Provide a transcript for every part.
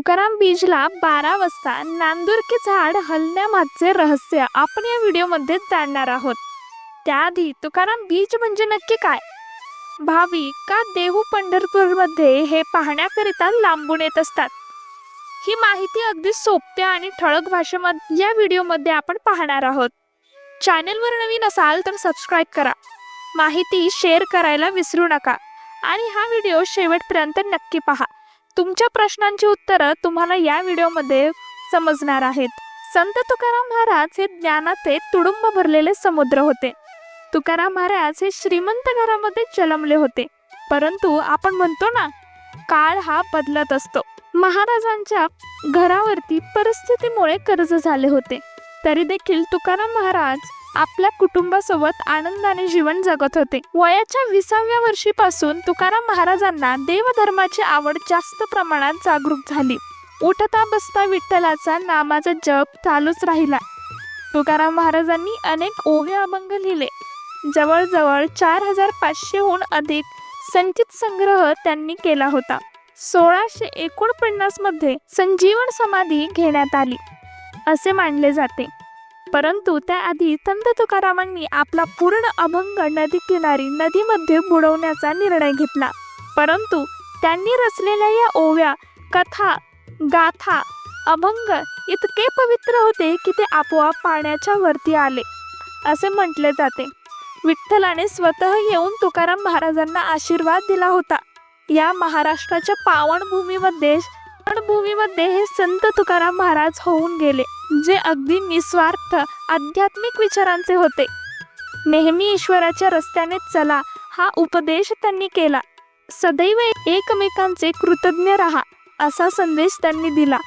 तुकाराम बीजला बारा वाजता नांदुरके झाड हलण्यामागचे रहस्य आपण या व्हिडिओमध्ये जाणणार आहोत. त्याआधी तुकाराम बीज म्हणजे नक्की काय? भावी का देहू पंढरपूरमध्ये हे पाहण्याकरिता लांबून येत असतात? ही माहिती अगदी सोप्या आणि ठळक भाषेमध्ये या व्हिडिओमध्ये आपण पाहणार आहोत. चॅनलवर नवीन असाल तर सबस्क्राईब करा. माहिती शेअर करायला विसरू नका. आणि हा व्हिडिओ शेवटपर्यंत नक्की पहा. तुमच्या प्रश्नांची उत्तरं तुम्हाला या व्हिडिओमध्ये समजणार आहेत. संत तुकाराम महाराज हे ज्ञानाचे तुडुंब भरलेले समुद्र होते. तुकाराम महाराज हे श्रीमंत घरामध्ये चलमले होते. परंतु आपण म्हणतो ना काळ हा बदलत असतो. महाराजांच्या घरावरती परिस्थितीमुळे कर्ज झाले होते. तरी देखील तुकाराम महाराज आपल्या कुटुंबासोबत आनंदाने जीवन जगत होते. वयाच्या विसाव्या वर्षीपासून तुकाराम महाराजांना देवधर्माची आवड जास्त प्रमाणात जागरूक झाली. उठता बसता विठ्ठलाचा नामाचा जप चालूच राहिला. तुकाराम महाराजांनी अनेक ओहे अभंग लिहिले. जवळजवळ चार हजार पाचशेहून अधिक संचित संग्रह त्यांनी केला होता. सोळाशे एकोणपन्नासमध्ये संजीवन समाधी घेण्यात आली. असे मानले जाते. परंतु त्याआधी संत तुकारामांनी आपला पूर्ण अभंग नदी किनारी नदीमध्ये बुडवण्याचा निर्णय घेतला. परंतु त्यांनी रचलेल्या या ओव्या कथा गाथा अभंग इतके पवित्र होते की ते आपोआप पाण्याच्या वरती आले. असे म्हटले जाते. विठ्ठलाने स्वतः येऊन तुकाराम महाराजांना आशीर्वाद दिला होता. या महाराष्ट्राच्या पावनभूमीमध्ये भूमीमध्ये हे संत तुकाराम महाराज होऊन गेले. जे अगदी निस्वार्थ आध्यात्मिक विचारांचे होते. नेहमी ईश्वराच्या रस्त्याने चला हा उपदेश त्यांनी केला. सदैव एकमेकांचे कृतज्ञ राहा असा संदेश त्यांनी दिला.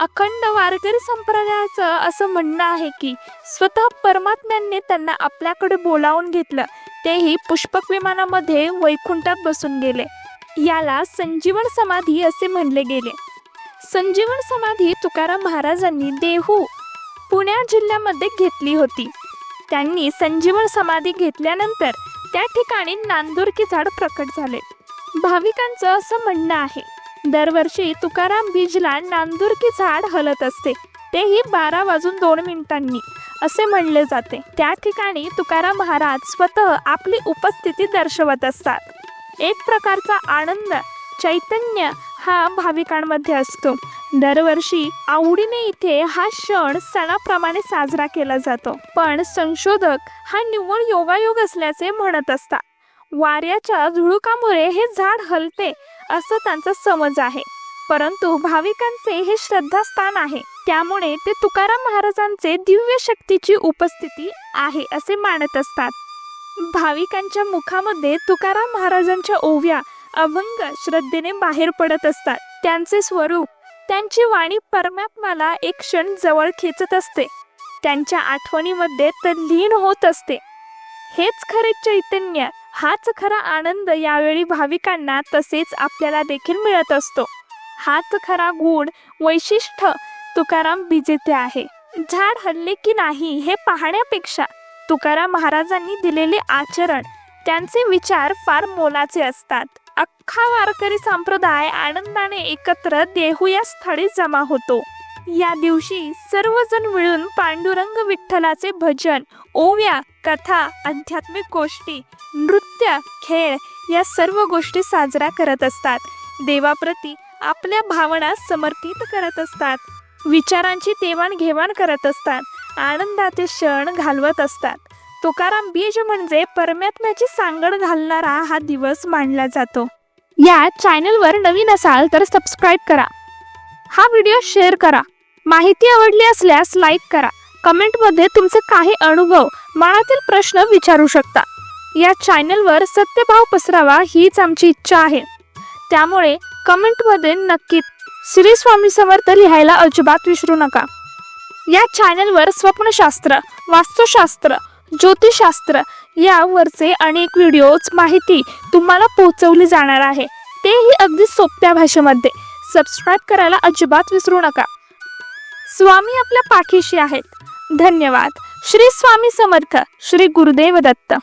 अखंड वारकरी संप्रदायाचं असं म्हणणं आहे की स्वतः परमात्म्यांनी त्यांना आपल्याकडे बोलावून घेतलं तेही पुष्पक विमानामध्ये वैकुंठात बसून गेले. याला संजीवन समाधी असे म्हणले गेले. संजीवन समाधी तुकाराम महाराजांनी देहू पुण्या जिल्ह्यामध्ये घेतली होती. त्यांनी संजीवन समाधी घेतल्यानंतर त्या ठिकाणी नांदुरकी झाड प्रकट झाले. भाविकांचं असं म्हणणं आहे दरवर्षी तुकाराम बीजला नांदुरकी झाड हलत असते. तेही बारा वाजून दोन मिनिटांनी असे म्हणले जाते. त्या ठिकाणी तुकाराम महाराज स्वतः आपली उपस्थिती दर्शवत असतात. एक प्रकारचा आनंद चैतन्य हा भाविकांमध्ये असतो. दरवर्षी आवडीने इथे हा क्षण सणाप्रमाणे साजरा केला जातो. पण संशोधक हा निव्वळ योगायोग असल्याचे म्हणत असतात. वाऱ्याच्या झुळुकामुळे हे झाड हलते असं त्यांचा समज आहे. परंतु भाविकांचे हे श्रद्धास्थान आहे. त्यामुळे ते तुकाराम महाराजांचे दिव्य शक्तीची उपस्थिती आहे असे मानत असतात. भाविकांच्या मुखामध्ये तुकाराम महाराजांच्या ओव्या अभंग श्रद्धेने बाहेर पडत असतात. त्यांचे स्वरूप त्यांची वाणी परमात्माला एक क्षण जवळ खेचत असते. त्यांच्या आठवणीमध्ये तल्लीन होत असते. हेच खरे चैतन्य हाच खरा आनंद यावेळी भाविकांना तसेच आपल्याला देखील मिळत असतो. हाच खरा गुण वैशिष्ट्य तुकाराम बीजेचे आहे. झाड हल्ले की नाही हे पाहण्यापेक्षा तुकाराम महाराजांनी दिलेले आचरण त्यांचे विचार फार मोलाचे असतात. अख्खा वारकरी संप्रदाय आनंदाने एकत्र देहू या स्थळी जमा होतो. या दिवशी सर्वजण मिळून पांडुरंग विठ्ठलाचे भजन ओव्या कथा आध्यात्मिक गोष्टी नृत्य खेळ या सर्व गोष्टी साजरा करत असतात. देवाप्रती आपल्या भावना समर्पित करत असतात. विचारांची देवाणघेवाण करत असतात. आनंदाचे क्षण घालवत असतात. तुकाराम बीज म्हणजे परमात्म्याची सांगड घालणारा हा दिवस मानला जातो. या चॅनलवर नवीन असाल तर सबस्क्राईब करा. हा व्हिडिओ शेअर करा. माहिती आवडली असल्यास लाईक करा. कमेंटमध्ये तुमचे काही अनुभव मनातील प्रश्न विचारू शकता. या चॅनलवर सत्यभाव पसरावा हीच आमची इच्छा आहे. त्यामुळे कमेंटमध्ये नक्कीच श्री स्वामी समर्थ लिहायला अजिबात विसरू नका. या चॅनलवर स्वप्नशास्त्र वास्तुशास्त्र ज्योतिषशास्त्र यावरचे अनेक व्हिडिओज माहिती तुम्हाला पोहोचवली जाणार आहे. तेही अगदी सोप्या भाषेमध्ये. सबस्क्राईब करायला अजिबात विसरू नका. स्वामी आपल्या पाठीशी आहेत. धन्यवाद. श्री स्वामी समर्थ. श्री गुरुदेव दत्त.